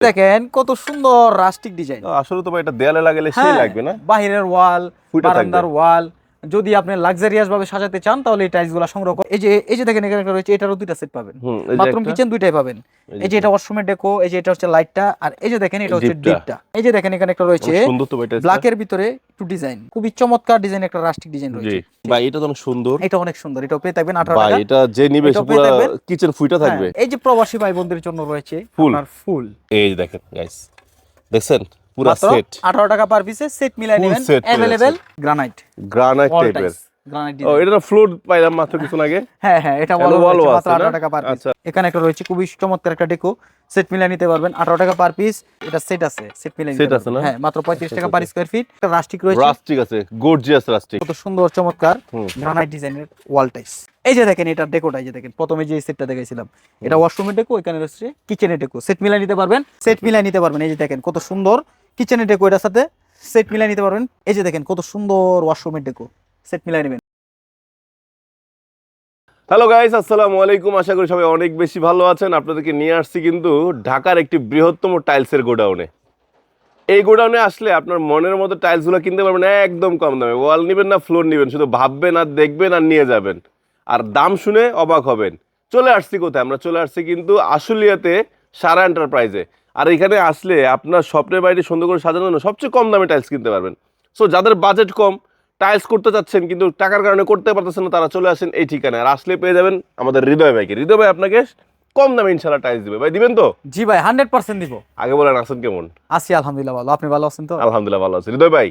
দেখেন কত সুন্দর রাস্টিক ডিজাইন আসলে তো ভাই এটা দেয়ালে লাগালে সেই লাগবে না। বাহিরের ওয়াল বারান্দার ওয়াল যদি আপনি লাক্সারিয়াস ভাবে সাজাতে চান তাহলে এই টাইলসগুলো সংগ্রহ করুন এই যে এই যে দেখেন এখানে একটা রয়েছে এটারও দুইটা সেট পাবেন। বাথরুম কিচেন দুইটাই পাবেন। এই যে এটা ওয়াশরুমের ডেকো এই যে এটা হচ্ছে লাইটটা আর এই যে দেখেন এটা হচ্ছে ডিপটা। এই যে দেখেন এখানে একটা রয়েছে এটা। ব্ল্যাকের ভিতরে একটু ডিজাইন খুবই চমৎকার ডিজাইন একটা রাস্টিক ডিজাইন রয়েছে। ভাই এটা তো অনেক সুন্দর। এটা অনেক সুন্দর। এটা পেয়ে থাকবেন আঠারো ভাই এটা যে নিবে পুরো কিচেন ফুইটা থাকবে। এই যে প্রবাসী ভাই বোনদের জন্য রয়েছে। আপনার ফুল এই যে দেখেন গাইস দেখছেন? পুরো সেট আঠারো টাকা পার পিসে সেট মিলাই নেবেন। অ্যাভেলেবেল গ্রানাইট গ্রানাইট টাইপের ও এটা ফ্লোর পাইলাম মাত্র আগে। হ্যাঁ হ্যাঁ এটা মাত্র আছে না? আঠারো টাকা পার পিস আচ্ছা। এখানে একটা রয়েছে খুবই চমৎকার একটা ডেকো সেট মিলাই নিতে পারবেন। আঠারো টাকা পার পিস এটা সেট আছে। সেট মিলাই Set আছে না? হ্যাঁ মাত্র পঁয়ত্রিশ টাকা আচ্ছা, পার স্কোয়ার ফিট একটা রাস্টিক রয়েছে। রাস্টিক আছে। গর্জিয়াস রাস্টিক কত সুন্দর চমৎকার। গ্রানাইট ডিজাইনের ওয়াল টাইস এই যে দেখেন এটা ডেকোটা এই যে দেখেন প্রথমে যে সেটটা দেখাইছিলাম। এটা ওয়াশরুমের ডেকো এখানে রয়েছে কিচেনের ডেকো সেট মিলাই নিতে পারবেন। সেট মিলাই নিতে পারবেন। এই যে দেখেন কত সুন্দর। কিচেনের ডেকো এটার সাথে সেট মিলাই নিতে পারবেন। এই যে দেখেন কত সুন্দর ওয়াশরুমের ডেকো, সেট মিলাই নেবেন। হ্যালো গাইস আসসালামু আলাইকুম। আশা করি সবাই অনেক বেশি ভালো আছেন। আপনাদেরকে নিয়ে আসছি কিন্তু ঢাকার একটি বৃহত্তম টাইলসের গোডাউনে। এই গোডাউনে আসলে আপনার মনের মতো টাইলসগুলো কিনতে পারবেন একদম কম দামে। ওয়াল নেবেন না, ফ্লোর নেবেন, শুধু ভাববেন আর দেখবেন আর নিয়ে যাবেন। আর দাম শুনে অবাক হবেন। চলে আসছি কোথায়? আমরা চলে আসছি কিন্তু আশুলিয়াতে সারা এন্টারপ্রাইজে। আর এখানে আসলে আপনার স্বপ্নের বাড়িটি সুন্দর করে সাজানোর জন্য সবচেয়ে কম দামে টাইলস কিনতে পারবেন। সো যাদের বাজেট কম টাইলস করতে চাচ্ছেন কিন্তু টাকার কারণে করতে পারতেছেন না তারা চলে আসেন এই ঠিকানায়। আর আসলে পেয়ে যাবেন আমাদের হৃদয় ভাইকে। হৃদয় ভাই আপনাকে কম দামে ইনশাল্লাহ টাইলস দিবে। ভাই দিবেন তো? জি ভাই হান্ড্রেড পার্সেন্ট দিব। আগে বলেন আসেন কেমন? আছি আলহামদুলিল্লাহ ভালো। আপনি ভালো আছেন তো? আলহামদুলিল্লাহ ভালো আছে। হৃদয় ভাই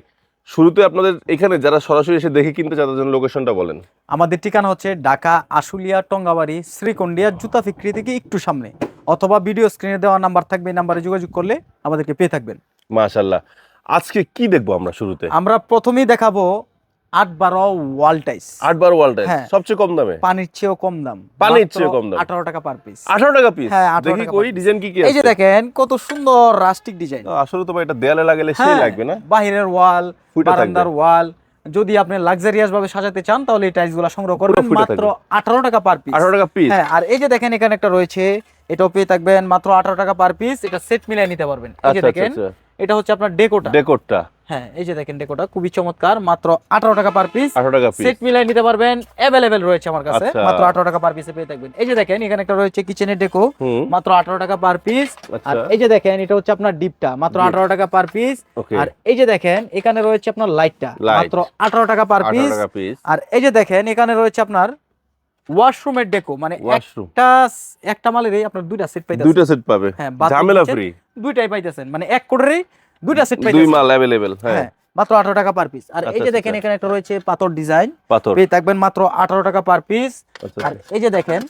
শুরুতে আপনাদের এখানে যারা সরাসরি এসে দেখে কিনতে চায় তাদের লোকেশনটা বলেন। আমাদের ঠিকানা হচ্ছে ঢাকা আশুলিয়া টঙ্গাবাড়ি শ্রীকন্ডিয়া জুতা ফিক্রি থেকে একটু সামনে। অথবা ভিডিও স্ক্রিনে দেওয়া নাম্বার থাকবে এই নাম্বারে যোগাযোগ করলে আমাদেরকে পেয়ে থাকবেন। মাশাল্লাহ আজকে কি দেখব আমরা শুরুতে? আমরা প্রথমেই দেখাবো আট বারো ওয়াল টাইস। আট বার ওয়াল হ্যাঁ। সবচেয়ে কম দামে? পানির চেয়েও কম দাম। পানির চেয়েও কম দাম। আঠারো টাকা পার পিস আঠারো টাকা পিস হ্যাঁ, দেখি। ডিজাইন কি কি এই যে দেখেন কত সুন্দর রাস্টিক ডিজাইন আসলে তো ভাই এটা দেয়ালে লাগালে সেই লাগবে না? বাহিরের ওয়াল বারান্দার ওয়াল। যদি আপনি লাক্সারিয়াস ভাবে সাজাতে চান তাহলে এই টাইলসগুলো সংগ্রহ করবেন মাত্র আঠারো টাকা পার পিস আঠারো টাকা পিস হ্যাঁ আর এই যে দেখেন এখানে একটা রয়েছে এটাও পেয়ে থাকবেন মাত্র আঠারো টাকা পার পিস এটা সেট মিলাই নিতে পারবেন। এই যে আচ্ছা আচ্ছা দেখেন আচ্ছা। এটা হচ্ছে আপনার ডেকোটা ডেকোরটা হ্যাঁ এই যে দেখেন ডেকোটা খুবই চমৎকার মাত্র আঠারো টাকা পার পিস আঠারো টাকা পিস সেট মিলাই নিতে পারবেন অ্যাভেলেবেল রয়েছে আমার কাছে। আচ্ছা। মাত্র আঠারো টাকা পার পিসে পেয়ে থাকবেন। এই যে দেখেন এখানে একটা রয়েছে কিচেনের ডেকো মাত্র আঠারো টাকা পার পিস আর আচ্ছা এই যে দেখেন এটা হচ্ছে আপনার ডিপটা মাত্র আঠারো টাকা পার পিস আর এই যে দেখেন এখানে রয়েছে আপনার লাইটটা মাত্র আঠারো টাকা পার পিস আর এই যে দেখেন এখানে রয়েছে আপনার ওয়াশরুমের ডেকো মানে একটা একটা মালেরই আপনার দুইটা সেট পাইতেছেন। দুইটা সেট পাবে। হ্যাঁ, ঝামেলা ফ্রি দুইটাই পাইতেছেন। মানে এক কোটেরই দুইটা সেট দুই মাল অ্যাভেলেবেল হ্যাঁ। হ্যাঁ মাত্র আঠারো টাকা পার পিস আর এই আচ্ছা, যে আচ্ছা, দেখেন আচ্ছা। এখানে একটা রয়েছে পাথর ডিজাইন পেয়ে থাকবেন মাত্র আঠারো টাকা পার পিস আচ্ছা আর এই যে দেখেন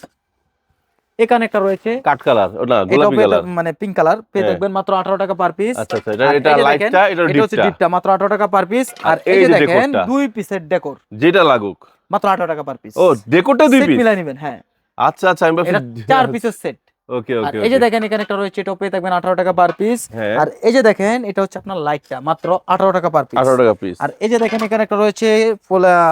এখানে একটা রয়েছে কাট কালার না গোলাপি কালার মানে পিঙ্ক কালার পেয়ে হ্যাঁ। মাত্র আঠারো টাকা পার পিস আচ্ছা আচ্ছা এটা এটা লাইটটা এটা এটা হচ্ছে ডিপটা ডিপটা মাত্র আঠারো টাকা পার পিস আর এই যে দেখেন দুই পিসের ডেকোর যেটা লাগুক। মাত্র আঠারো টাকা পার পিস ও ডেকোরটা দুই পিস মিলাই নেবেন হ্যাঁ। আচ্ছা আচ্ছা আমি এটা চার পিসের সেট ওকে আর ওকে এই যে দেখেন এখানে একটা রয়েছে এটাও পেয়ে থাকবেন আঠারো টাকা পার পিস হ্যাঁ আর এই যে দেখেন এটা হচ্ছে আপনার লাইটটা মাত্র আঠারো টাকা পার পিস 18 টাকা পিস আর এই যে দেখেন এখানে একটা রয়েছে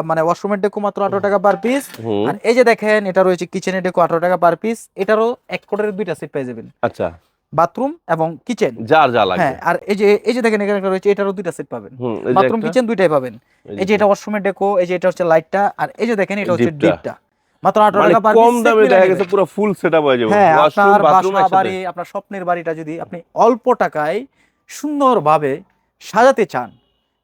মানে ওয়াশরুমের ডেকো মাত্র আঠারো টাকা পার পিস আর এই যে দেখেন এটা রয়েছে কিচেনের ডেকো আঠারো টাকা পার পিস এটারও এক কোটের দুইটা সেট পেয়ে যাবেন আচ্ছা বাথরুম এবং কিচেন যার যা লাগবে হ্যাঁ আর এই যে এই যে দেখেন এখানে একটা রয়েছে এটারও দুইটা সেট পাবেন বাথরুম কিচেন দুইটাই পাবেন এই যে এটা ওয়াশরুমের ডেকো এই যে এটা হচ্ছে লাইটটা আর এই যে দেখেন এটা হচ্ছে ডিপটা। মাত্র মানে টাকা পার কম দামে দেখা গেছে পুরো ফুল সেটআপ হয়ে যাবে। হ্যাঁ আপনার বাসা বাড়ি আপনার স্বপ্নের বাড়িটা যদি আপনি অল্প টাকায় সুন্দরভাবে সাজাতে চান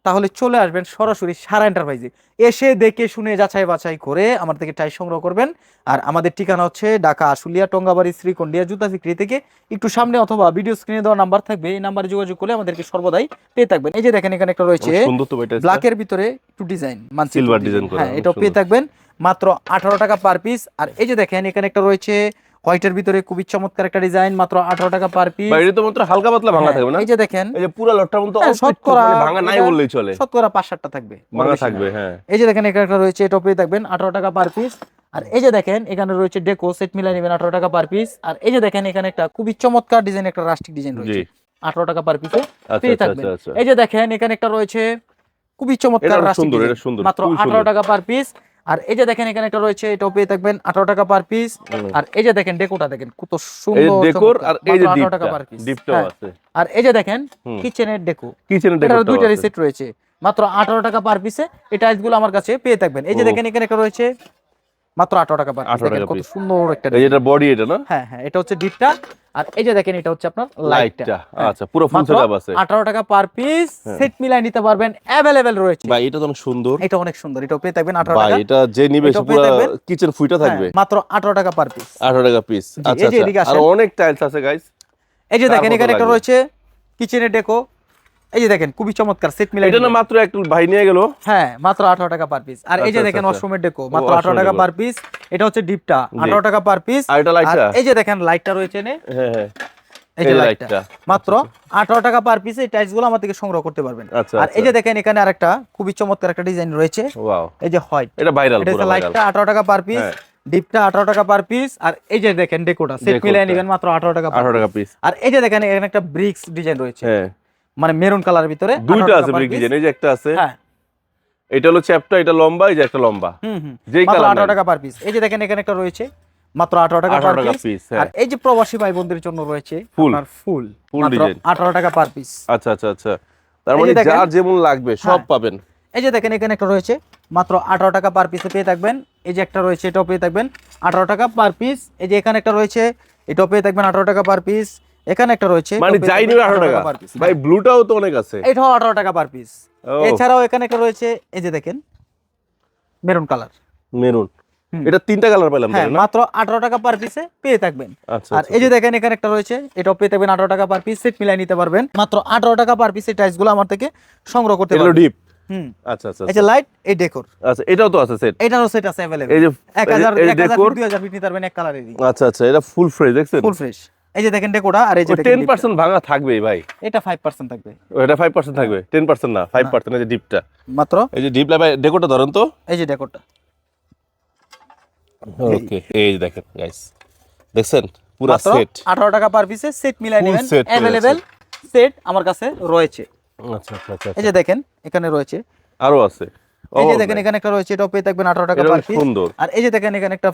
তাহলে চলে আসবেন সরাসরি সারা এন্টারপ্রাইজে এসে দেখে শুনে যাচাই বাছাই করে আমার থেকে টাই সংগ্রহ করবেন। আর আমাদের ঠিকানা হচ্ছে ঢাকা আশুলিয়া টঙ্গাবাড়ি শ্রীকন্ডিয়া জুতা বিক্রি থেকে একটু সামনে অথবা ভিডিও স্ক্রিনে দেওয়া নাম্বার থাকবে। এই নাম্বারে যোগাযোগ করলে আমাদেরকে সর্বদাই পেয়ে থাকবেন। এই যে দেখেন এখানে একটা রয়েছে ব্ল্যাকের ভিতরে একটু ডিজাইন design করা, হ্যাঁ এটাও পেয়ে থাকবেন। মাত্র আঠারো টাকা পার পিস আর এই যে দেখেন এখানে একটা রয়েছে হোয়াইটের ভিতরে খুবই চমৎকার একটা ডিজাইন মাত্র আঠারো টাকা পার পিস বাইরে তো মাত্র হালকা পাতলা ভাঙা থাকবে না? এই যে দেখেন। এই যে পুরো লটটার মতো হ্যাঁ, শতকরা ভাঙা নাই বললেই চলে। শতকরা পাঁচ সাতটা থাকবে ভাঙা থাকবে হ্যাঁ। এই যে দেখেন এখানে একটা রয়েছে এটাও পেয়ে থাকবেন আঠারো টাকা পার পিস আর এই যে দেখেন এখানে রয়েছে ডেকো সেট মিলাই নেবেন আঠারো টাকা পার পিস আর এই যে দেখেন এখানে একটা খুবই চমৎকার ডিজাইন একটা রাস্টিক ডিজাইন রয়েছে। আঠারো টাকা পার পিসে আচ্ছা পেয়ে আচ্ছা থাকবেন। আচ্ছা এই যে দেখেন এখানে একটা রয়েছে খুবই চমৎকার এটা রাস্টিক ডিজাইন এটা মাত্র আঠারো টাকা পার পিস আর এই যে দেখেন এখানে একটা রয়েছে এটাও পেয়ে থাকবেন আঠারো টাকা পার পিস আর এই যে দেখেন ডেকোটা দেখেন কত সুন্দর ডেকোর। আর এই যে মাত্র 18 ডিপটা টাকা পার পিস আর এই যে দেখেন। কিচেনের ডেকো। কিচেনের ডেকো দুইটা রিসেট রয়েছে। মাত্র আঠারো টাকা পার পিসে এই টাইলসগুলো আমার কাছে পেয়ে থাকবেন। এই যে দেখেন এখানে একটা রয়েছে মাত্র আঠারো টাকা পার 18 দেখেন কত সুন্দর একটা এই যেটা বডি এটা না? হ্যাঁ হ্যাঁ এটা হচ্ছে ডিপটা আর এই যে দেখেন এটা হচ্ছে আপনার লাইটটা লাইটটা আচ্ছা পুরো ফুল সেটআপ আছে। আঠারো টাকা পার পিস হ্যাঁ। সেট মিলাই নিতে পারবেন অ্যাভেলেবেল রয়েছে। ভাই এটা তো অনেক সুন্দর। এটা অনেক সুন্দর। এটা পেয়ে থাকবেন আঠারো ভাই টাকা। এটা যে নিবে পুরো কিচেন ফুইটা থাকবে। হ্যাঁ, মাত্র আঠারো টাকা পার পিস 18 টাকা পিস আচ্ছা আচ্ছা। আর অনেক টাইলস আছে গাইস এই যে দেখেন এখানে একটা রয়েছে কিচেনের ডেকো এই যে দেখেন খুবই চমৎকার সেট মিলাই এটা না। মাত্র একটু ভাই নিয়ে গেল? হ্যাঁ মাত্র আঠারো টাকা পার পিস আর এই যে আচ্ছা, দেখেন আচ্ছা, ডেকো মাত্র washroom আঠারো টাকা decor। পার পিস এটা হচ্ছে ডিপটা আঠারো টাকা পার পিস আর এটা লাইটটা এই যে দেখেন লাইটটা রয়েছে নে হ্যাঁ হ্যাঁ। এই যে লাইটটা। মাত্র আঠারো টাকা পার পিস এই টাইলসগুলো আমার থেকে সংগ্রহ করতে পারবেন। আচ্ছা আর এই যে দেখেন এখানে আরেকটা খুবই চমৎকার একটা ডিজাইন রয়েছে। ওয়াও এই যে হোয়াইট এটা ভাইরাল এটা হচ্ছে লাইটটা আঠারো টাকা পার পিস হ্যাঁ। ডিপটা আঠারো টাকা পার পিস আর এই যে দেখেন ডেকোটা সেট মিলিয়ে নেবেন মাত্র আঠারো 18 টাকা পিস আর এই যে দেখেন এখানে একটা ব্রিক্স ডিজাইন রয়েছে। হ্যাঁ। মানে মেরুন কালার ভিতরে দুইটা আছে ব্রিক ডিজাইন এই যে একটা আছে। হ্যাঁ। এটা হলো চ্যাপটা এটা লম্বা এই যে একটা লম্বা। হুম হুম। যেই কালার আঠারো টাকা পার পিস এই যে দেখেন এখানে একটা রয়েছে। মাত্র আঠারো টাকা পার পিস আর হ্যাঁ। এই যে প্রবাসী ভাই বোনদের জন্য রয়েছে আপনার ফুল। মাত্র design। আঠারো টাকা পার পিস আচ্ছা আচ্ছা আচ্ছা। তার মানে। যার যেমন লাগবে সব হ্যাঁ। পাবেন। এই যে দেখেন এখানে একটা রয়েছে। মাত্র আঠারো টাকা পার পিসে পেয়ে থাকবেন। এই যে একটা রয়েছে এটাও পেয়ে থাকবেন। আঠারো টাকা পার পিস এই যে এখানে একটা রয়েছে এটাও পেয়ে থাকবেন আঠারো টাকা পার পিস এখানে একটা রয়েছে মানে যাই নিবে 18 টাকা ভাই ব্লুটাও তো অনেক আছে। এটাও আঠারো টাকা পার পিস এছাড়াও এখানে একটা রয়েছে এই যে দেখেন মেরুন কালার মেরুন এটা তিনটা কালার পেলাম হ্যাঁ মাত্র আঠারো টাকা পার পিসে পেয়ে থাকবেন। আচ্ছা আর আচ্ছা, এই যে দেখেন এখানে একটা রয়েছে এটাও পেয়ে থাকবেন আঠারো টাকা পার পিস সেট মিলাই নিতে পারবেন। মাত্র আঠারো টাকা পার পিসের টাইলসগুলো আমার থেকে সংগ্রহ করতে এটা পারবেন। ডিপ হুম। আচ্ছা আচ্ছা এই যে লাইট এই ডেকোর আচ্ছা এটাও তো আছে সেট এটারও সেট আছে অ্যাভেলেবল এই যে এক হাজার এই এক হাজার ডেকোর দুই হাজার ফিট নিতে পারবেন এক কালারেরই আচ্ছা আচ্ছা এটা ফুল ফ্রেশ দেখছেন? ফুল ফ্রেশ এই যে দেখেন ডেকোটা আর এই যে দেখেন টেন ডিপটা। পার্সেন্ট ভাঙা থাকবেই ভাই। এটা ফাইভ পার্সেন্ট থাকবে। এটা ফাইভ পার্সেন্ট থাকবে টেন পার্সেন্ট না ফাইভ পার্সেন্ট এই যে ডিপটা মাত্র? এই যে ডিপ লাইভ ডেকোটা ধরেন তো। এই যে ডেকোরটা ওকে এই যে দেখেন গাইস দেখছেন? পুরো সেট আঠারো টাকা পার পিসে সেট মিলাই নেবেন। অ্যাভেলেবেল সেট আমার কাছে রয়েছে। আচ্ছা আচ্ছা আচ্ছা এই যে দেখেন এখানে রয়েছে। আরও আছে। এই যে দেখেন এখানে একটা রয়েছে এটাও পেয়ে থাকবেন আঠারো টাকা পার পিস আর এই যে দেখেন এখানে একটা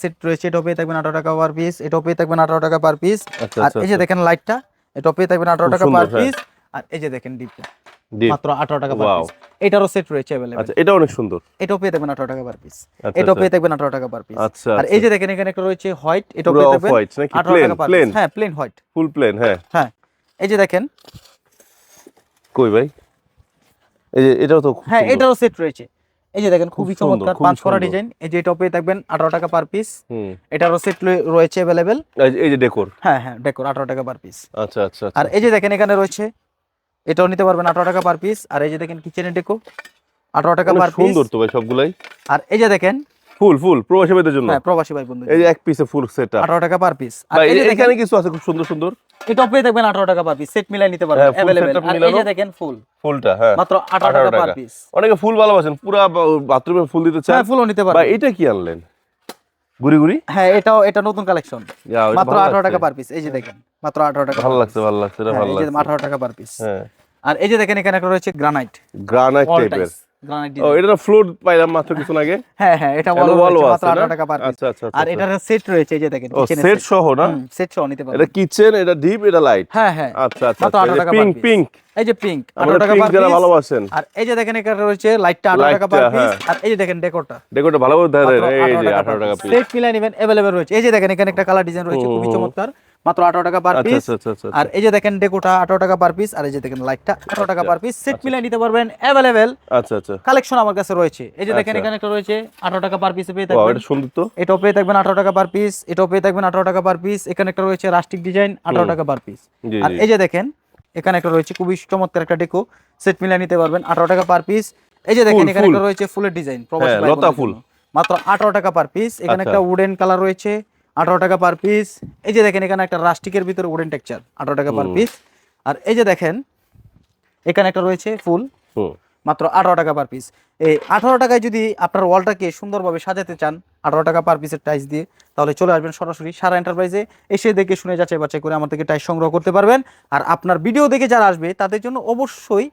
সেট রয়েছে এটাও পেয়ে থাকবেন আঠারো টাকা পার পিস এটাও পেয়ে থাকবেন আঠারো টাকা পার পিস আচ্ছা আর আচ্ছা এই যে দেখেন লাইটটা এটাও পেয়ে থাকবেন আঠারো টাকা পার হ্যাঁ। পিস আর এই যে দেখেন ডিপটা মাত্র টাকা পার পিস এটারও সেট রয়েছে আচ্ছা এটা অনেক সুন্দর। এটাও পেয়ে থাকবেন আঠারো টাকা পার পিস আচ্ছা, এটাও আচ্ছা। পেয়ে থাকবেন আঠারো টাকা পার পিস আচ্ছা আর এই যে দেখেন এখানে একটা রয়েছে হোয়াইট এটাও পেয়ে থাকবেন টাকা পার পিস হ্যাঁ প্লেন হোয়াইট ফুল প্লেন হ্যাঁ। হ্যাঁ এই যে দেখেন। কই ভাই? এই যে এটাও তো হ্যাঁ। এটারও সেট রয়েছে। এই যে দেখেন খুবই চমৎকার পাঁচ করা ডিজাইন এই যে এটা পেয়ে থাকবেন আঠারো টাকা পার পিস এটারও সেট রয়েছে অ্যাভেলেবেল এই যে- ডেকোর হ্যাঁ হ্যাঁ ডেকোর আঠারো টাকা পার পিস আচ্ছা আচ্ছা আর এই যে দেখেন এখানে রয়েছে। এটাও নিতে পারবেন আঠারো টাকা পার পিস আর এই যে দেখেন কিচেনের ডেকো আঠারো টাকা পার পিস সুন্দর তো ভাই সবগুলাই। আর এই যে দেখেন ফুল ফুল প্রবাসী ভাইদের জন্য? হ্যাঁ প্রবাসী ভাই বন্ধু এই যে এক পিসে ফুল সেটটা। আঠারো টাকা পার পিস আর ভাই এখানে কিছু আছে খুব সুন্দর সুন্দর? এটাও পেয়ে থাকবেন আঠারো টাকা পার পিস সেট মিলাই নিতে পারবেন হ্যাঁ, অ্যাভেলেবেল setup আর এই যে দেখেন ফুল। ফুলটা হ্যাঁ। মাত্র 18 টাকা পার পিস অনেকে ফুল ভালোবাসেন পুরা বাথরুমে ফুল দিতে চান। হ্যাঁ ফুলও নিতে পারবেন। এটা কি আনলেন? গুড়ি গুড়ি? হ্যাঁ এটাও এটা নতুন কালেকশন মাত্র ভালো আঠারো টাকা লাগছে। পার পিস এই যে দেখেন মাত্র আঠারো টাকা ভালো লাগছে ভালো লাগছে এটা ভালো হ্যাঁ, যে লাগছে। আঠারো টাকা পার পিস হ্যাঁ। আর এই যে দেখেন এখানে একটা রয়েছে গ্রানাইট গ্রানাইট টাইপের ও এটা ফ্লোর পাইলাম মাত্র কিছু আগে হ্যাঁ হ্যাঁ এটা এখানে ওয়াল wall-ও মাত্র আছে, আঠারো না? টাকা পার পিস আচ্ছা আচ্ছা আর আচ্ছা এটার সেট রয়েছে এই যে দেখেন ও কিচেনের সেট সহ না সেট সহ নিতে এটা পারবেন কিচেন এটা ডিপ এটা লাইট হ্যাঁ হ্যাঁ আচ্ছা আচ্ছা মাত্র 18 টাকা per পিঙ্ক piece। পিঙ্ক এই যে পিঙ্ক আমরা আঠারো টাকা পিঙ্ক পার যারা পিস ভালোবাসেন আর এই যে দেখেন এখানে রয়েছে লাইটটা আঠারো টাকা পার Lightটা, পিস হ্যাঁ। আর এই যে দেখেন ডেকোরটা দেখো এটা ভালো করে ধরেন এই যে আঠারো টাকা পিস সেট মিলাই নেবেন अवेलेबल রয়েছে এই যে দেখেন এখানে একটা কালার ডিজাইন রয়েছে হুম, খুবই হুম। চমৎকার মাত্র আঠারো টাকা পার আচ্ছা পিস আচ্ছা আচ্ছা আর এই যে দেখেন ডেকোটা আঠারো টাকা পার পিস আর এই যে দেখেন লাইটটা আঠারো টাকা পার পিস সেট মিলাই নিতে পারবেন অ্যাভেলেবেল আচ্ছা আচ্ছা। কালেকশন আমার কাছে রয়েছে। এই যে দেখেন। এখানে একটা রয়েছে আঠারো টাকা পার পিসে পেয়ে থাকবেন। সুন্দর তো। এটাও পেয়ে থাকবেন আঠারো টাকা পার পিস এটাও পেয়ে থাকবেন আঠারো টাকা পার পিস এখানে একটা রয়েছে রাস্টিক ডিজাইন আঠারো টাকা পার পিস আর এই যে দেখেন এখানে একটা রয়েছে খুবই চমৎকার একটা ডেকো সেট মিলাই নিতে পারবেন আঠারো টাকা পার পিস এই যে দেখেন এখানে একটা রয়েছে ফুলের ডিজাইন হ্যাঁ, লতা ফুল। মাত্র আঠারো টাকা পার পিস এখানে। একটা উডেন কালার রয়েছে। আঠারো টাকা পার পিস এই যে দেখেন এখানে একটা রাস্টিকের ভিতরে উডেন টেক্সচার আঠারো টাকা পার পিস আর এই যে দেখেন এখানে একটা রয়েছে ফুল মাত্র আঠারো টাকা পার পিস এই আঠারো টাকায় যদি আপনার ওয়ালটাকে সুন্দরভাবে সাজাতে চান আঠারো টাকা পার পিসের টাইস দিয়ে তাহলে চলে আসবেন সরাসরি সারা এন্টারপ্রাইজে এসে দেখে শুনে যাচাই বাছাই করে আমার থেকে টাইস সংগ্রহ করতে পারবেন। আর আপনার ভিডিও দেখে যারা আসবে তাদের জন্য অবশ্যই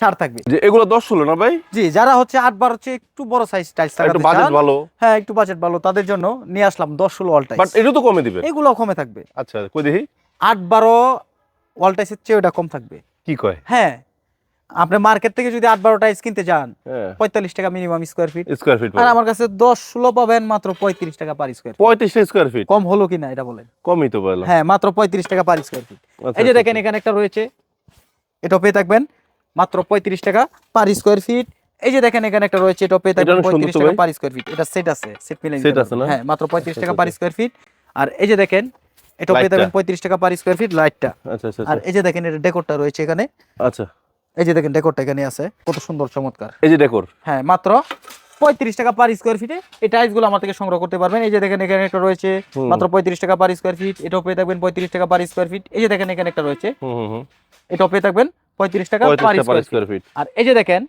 ছাড় থাকবে। যে এগুলো দশ ষোলো না ভাই? জি যারা হচ্ছে আট বার হচ্ছে একটু বড় সাইজ টাইলস একটু বাজেট ভালো। হ্যাঁ একটু বাজেট ভালো তাদের জন্য নিয়ে আসলাম দশ ষোলো ওয়াল বাট এটা তো কমে দিবে। এগুলো কমে থাকবে। আচ্ছা কই দেখি? আট বারো ওয়াল টাইসের চেয়ে ওটা কম থাকবে। কি কয়? হ্যাঁ আপনি মার্কেট থেকে যদি আট বারো টাইলস কিনতে যান হ্যাঁ। পঁয়তাল্লিশ টাকা minimum square feet square feet আর আমার কাছে দশ ষোলো পাবেন মাত্র পঁয়ত্রিশ টাকা পার স্কোয়ার পঁয়ত্রিশটা স্কোয়ার ফিট কম হলো কিনা এটা বলেন। কমই তো বললাম। হ্যাঁ মাত্র পঁয়ত্রিশ টাকা পার স্কোয়ার ফিট আচ্ছা, এই যে আচ্ছা, দেখেন এখানে একটা রয়েছে। এটা পেয়ে থাকবেন মাত্র পঁয়ত্রিশ টাকা পার স্কোয়ার ফিট এই যে দেখেন এখানে একটা রয়েছে এটাও পেয়ে থাকবেন পঁয়ত্রিশ টাকা পার স্কোয়ার ফিট এটা সেট আছে সেট মিলে Set আছে না? হ্যাঁ মাত্র পঁয়ত্রিশ টাকা পার স্কোয়ার ফিট আর এই যে দেখেন এটাও পেয়ে থাকবেন পঁয়ত্রিশ টাকা পার স্কোয়ার ফিট লাইটটা আচ্ছা আচ্ছা আর আচ্ছা। এই যে দেখেন এটা ডেকোরটা রয়েছে এখানে। আচ্ছা। এই যে দেখেন ডেকোরটা এখানে আছে। কত সুন্দর চমৎকার। এই যে ডেকোর হ্যাঁ মাত্র পঁয়ত্রিশ টাকা পার স্কোয়ার ফিটে এই টাইলসগুলো আমার থেকে সংগ্রহ করতে পারবেন। এই যে দেখেন এখানে একটা রয়েছে মাত্র পঁয়ত্রিশ টাকা পার স্কোয়ার ফিট এটাও পেয়ে থাকবেন পঁয়ত্রিশ টাকা পার স্কোয়ার ফিট এই যে দেখেন এখানে একটা রয়েছে। এটাও পেয়ে থাকবেন পঁয়ত্রিশ টাকা পার স্কোয়ার ফিট আর এই যে দেখেন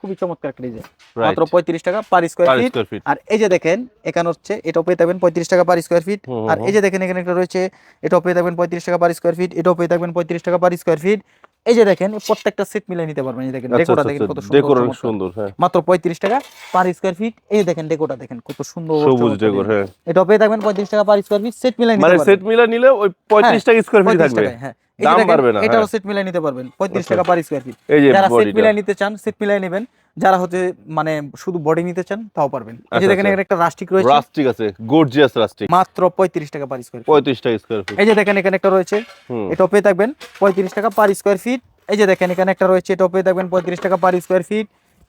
খুবই চমৎকার একটা ডিজাইন মাত্র পঁয়ত্রিশ টাকা পার স্কোয়ার ফিট আর এই যে দেখেন এখানে হচ্ছে এটাও পেয়ে থাকবেন পঁয়ত্রিশ টাকা পার স্কোয়ার ফিট আর এই যে দেখেন এখানে একটা রয়েছে এটাও পেয়ে থাকবেন পঁয়ত্রিশ টাকা পার স্কোয়ার ফিট এটাও পেয়ে থাকবেন পঁয়ত্রিশ টাকা পার স্কোয়ার ফিট এই যে দেখেন প্রত্যেকটা সেট মিলিয়ে নিতে পারবেন এই দেখেন আচ্ছা ডেকোটা আচ্ছা দেখেন কত সুন্দর। সুন্দর হ্যাঁ। মাত্র পঁয়ত্রিশ টাকা পার স্কোয়ার ফিট এই দেখেন ডেকোটা দেখেন কত সুন্দর সবুজ ডেকোর হ্যাঁ। এটাও পেয়ে থাকবেন পঁয়ত্রিশ টাকা পার স্কোয়ার ফিট সেট মিলিয়ে নিতে মানে সেট মিলা নিলে ওই পঁয়ত্রিশ টাকা স্কোয়ার ফিট 35 থাকবে। হ্যাঁ। দাম বাড়বে না, এটাও হ্যাঁ। সেট মিলিয়ে নিতে পারবেন পঁয়ত্রিশ আচ্ছা। টাকা পার স্কোয়ার ফিট এই যে যারা সেট মিলিয়ে নিতে চান সেট মিলিয়ে নেবেন। যারা হচ্ছে মানে শুধু বডি নিতে চান তাও পারবেন। এই যে আচ্ছা, দেখেন আচ্ছা। এখানে একটা রাস্টিক রয়েছে। রাস্টিক আছে গর্জিয়াস রাস্টিক মাত্র পঁয়ত্রিশ টাকা পার স্কোয়ার পঁয়ত্রিশ টাকা স্কোয়ার ফিট এই যে দেখেন এখানে একটা রয়েছে। এটাও পেয়ে থাকবেন পঁয়ত্রিশ টাকা পার স্কোয়ার ফিট এই যে দেখেন এখানে একটা রয়েছে এটাও পেয়ে থাকবেন পঁয়ত্রিশ টাকা পার স্কোয়ার ফিট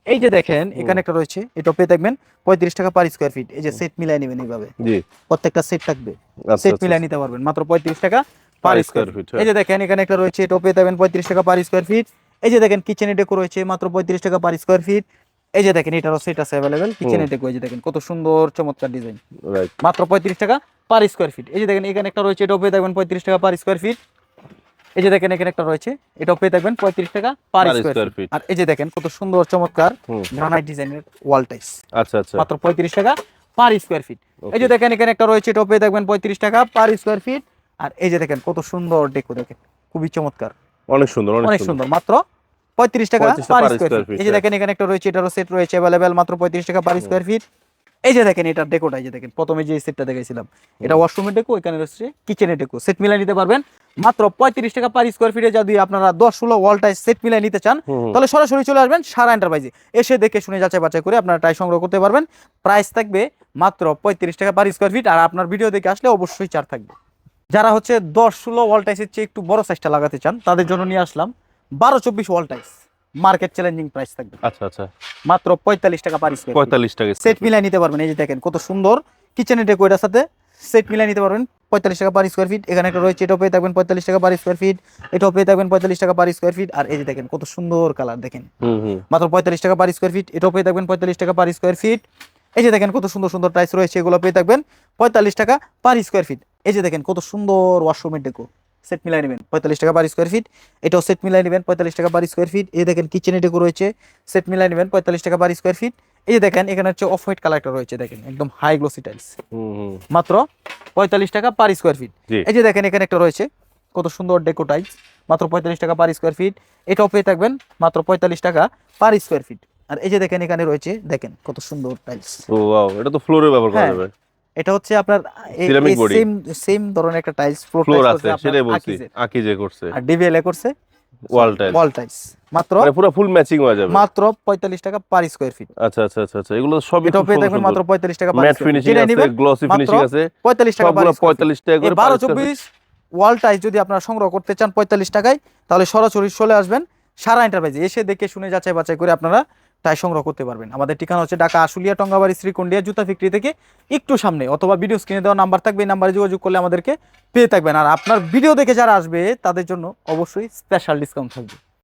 এই যে দেখেন এখানে একটা রয়েছে এটাও পেয়ে থাকবেন পঁয়ত্রিশ টাকা পার স্কোয়ার ফিট এই যে সেট মিলাই নেবেন এইভাবে। জি। প্রত্যেকটা সেট থাকবে। আচ্ছা সেট আচ্ছা মিলাই নিতে পারবেন মাত্র পঁয়ত্রিশ টাকা। Per square feet. এই যে দেখেন এখানে একটা রয়েছে এটাও পেয়ে যাবেন পঁয়ত্রিশ টাকা পার স্কোয়ার ফিট এই যে দেখেন কিচেনে ডেকো রয়েছে মাত্র পঁয়ত্রিশ টাকা পার স্কোয়ার ফিট এই যে দেখেন এটারও সেট আছে অ্যাভেলেবেল কিচেনে ডেকো এই যে দেখেন কত সুন্দর চমৎকার ডিজাইন মাত্র পঁয়ত্রিশ টাকা পার স্কোয়ার ফিট এই যে দেখেন এখানে একটা রয়েছে এটাও পেয়ে থাকবেন পঁয়ত্রিশ টাকা পার স্কোয়ার ফিট এই যে দেখেন এখানে একটা রয়েছে এটাও পেয়ে থাকবেন পঁয়ত্রিশ টাকা পার স্কোয়ার ফিট feet। আর এই যে দেখেন কত সুন্দর চমৎকার গ্রানাইট ডিজাইনের ওয়াল টাইস আচ্ছা আচ্ছা। মাত্র পঁয়ত্রিশ টাকা পার স্কোয়ার ফিট এই যে দেখেন এখানে একটা রয়েছে এটাও পেয়ে দেখবেন পঁয়ত্রিশ টাকা পার স্কোয়ার ফিট আর এই যে দেখেন কত সুন্দর ডেকো দেখেন খুবই চমৎকার। অনেক সুন্দর অনেক সুন্দর। মাত্র পঁয়ত্রিশ টাকা 35 টাকা পার স্কোয়ার ফিট এই যে। দেখেন এখানে একটা রয়েছে এটারও সেট রয়েছে অ্যাভেলেবেল মাত্র পঁয়ত্রিশ টাকা পার স্কোয়ার ফিট এই যে দেখেন এটার ডেকোটা এই যে দেখেন প্রথমে যে সেটটা দেখাইছিলাম এটা ওয়াশরুমের ডেকো এখানে রয়েছে কিচেনের ডেকো সেট মিলাই নিতে পারবেন মাত্র পঁয়ত্রিশ টাকা পার স্কোয়ার ফিটে যদি আপনারা দশ ষোলো ওয়াল টাই সেট মিলাই নিতে চান তাহলে সরাসরি চলে আসবেন সারা এন্টারপ্রাইজে এসে দেখে শুনে যাচাই বাছাই করে আপনারা টাই সংগ্রহ করতে পারবেন। প্রাইস থাকবে মাত্র পঁয়ত্রিশ টাকা পার স্কোয়ার ফিট আর আপনার ভিডিও দেখে আসলে অবশ্যই চার থাকবে। যারা হচ্ছে দশ ষোলো ওয়াল টাইসের চেয়ে একটু বড় সাইজটা লাগাতে চান তাদের জন্য নিয়ে আসলাম বারো চব্বিশ wall tiles market challenging price থাকবে। আচ্ছা আচ্ছা। মাত্র পঁয়তাল্লিশ টাকা পার স্কোয়ার পঁয়তাল্লিশ টাকা সেট মিলাই নিতে পারবেন এই যে দেখেন কত সুন্দর কিচেনের ডেকো এটার সাথে সেট মিলাই নিতে পারবেন পঁয়তাল্লিশ টাকা পার স্কোয়ার ফিট এখানে একটা রয়েছে এটাও পেয়ে থাকবেন পঁয়তাল্লিশ টাকা পার স্কোয়ার ফিট এটাও পেয়ে থাকবেন পঁয়তাল্লিশ টাকা পার স্কোয়ার ফিট আর এই যে দেখেন কত সুন্দর কালার দেখেন। মাত্র পঁয়তাল্লিশ টাকা পার স্কোয়ার ফিট এটাও পেয়ে থাকবেন পঁয়তাল্লিশ টাকা পার স্কোয়ার ফিট এই যে দেখেন কত সুন্দর সুন্দর টাইস রয়েছে এগুলো পেয়ে থাকবেন পঁয়তাল্লিশ টাকা পার স্কোয়ার ফিট এই যে দেখেন কত সুন্দর ওয়াশরুমের ডেকো সেট মিলাই নেবেন পঁয়তাল্লিশ টাকা পার স্কোয়ার ফিট এটাও সেট মিলাই নেবেন পঁয়তাল্লিশ টাকা পার স্কোয়ার ফিট এই দেখেন কিচেনে ডেকো রয়েছে সেট মিলাই নেবেন পঁয়তাল্লিশ টাকা পার স্কোয়ার ফিট এই যে দেখেন এখানে হচ্ছে অফ হোয়াইট কালারটা রয়েছে দেখেন একদম হাই গ্লোসি টাইলস মাত্র পঁয়তাল্লিশ টাকা পার স্কোয়ার ফিট এই যে দেখেন এখানে একটা রয়েছে কত সুন্দর ডেকো টাইলস মাত্র পঁয়তাল্লিশ টাকা পার স্কোয়ার ফিট এটাও পেয়ে থাকবেন মাত্র পঁয়তাল্লিশ টাকা পার স্কোয়ার ফিট আর এই যে দেখেন এখানে রয়েছে দেখেন কত সুন্দর টাইলস ও ওয়াও এটা তো ফ্লোরে ব্যবহার করা হ্যাঁ, যাবে। এটা হচ্ছে আপনার Ceramic body। সেম সেম ধরনের একটা টাইলস ফ্লোর আছে সেটাই বলছি আকি যে করছে। আর ডিবিএল এ করছে। ওয়াল টাইল ওয়াল টাইলস মাত্র মানে পুরো ফুল ম্যাচিং হয়ে যাবে। মাত্র পঁয়তাল্লিশ টাকা পার স্কোয়ার ফিট আচ্ছা আচ্ছা আচ্ছা আচ্ছা এগুলো সবই এটাও খুব পেয়ে থাকবেন মাত্র সুন্দর পঁয়তাল্লিশ টাকা পার ম্যাট ফিনিশিং আছে গ্লসি ফিনিশিং আছে। পঁয়তাল্লিশ টাকা সবগুলো পার পঁয়তাল্লিশ টাকা করে বারো per square feet। চব্বিশ ওয়াল টাইস যদি আপনারা সংগ্রহ করতে চান পঁয়তাল্লিশ টাকায় তাহলে সরাসরি চলে আসবেন সারা এন্টারপ্রাইজে এসে দেখে শুনে যাচাই বাছাই করে আপনারা টাই সংগ্রহ করতে পারবেন। আমাদের ঠিকানা হচ্ছে ঢাকা আশুলিয়া টঙ্গাবাড়ি শ্রীকুণ্ডিয়া জুতা ফিক্রি থেকে একটু সামনে অথবা ভিডিও স্ক্রিনে দেওয়া নাম্বার থাকবে, এই নাম্বারে যোগাযোগ করলে আমাদেরকে পেয়ে থাকবেন। আর আপনার ভিডিও দেখে যারা আসবে, তাদের জন্য অবশ্যই স্পেশাল ডিসকাউন্ট থাকবে।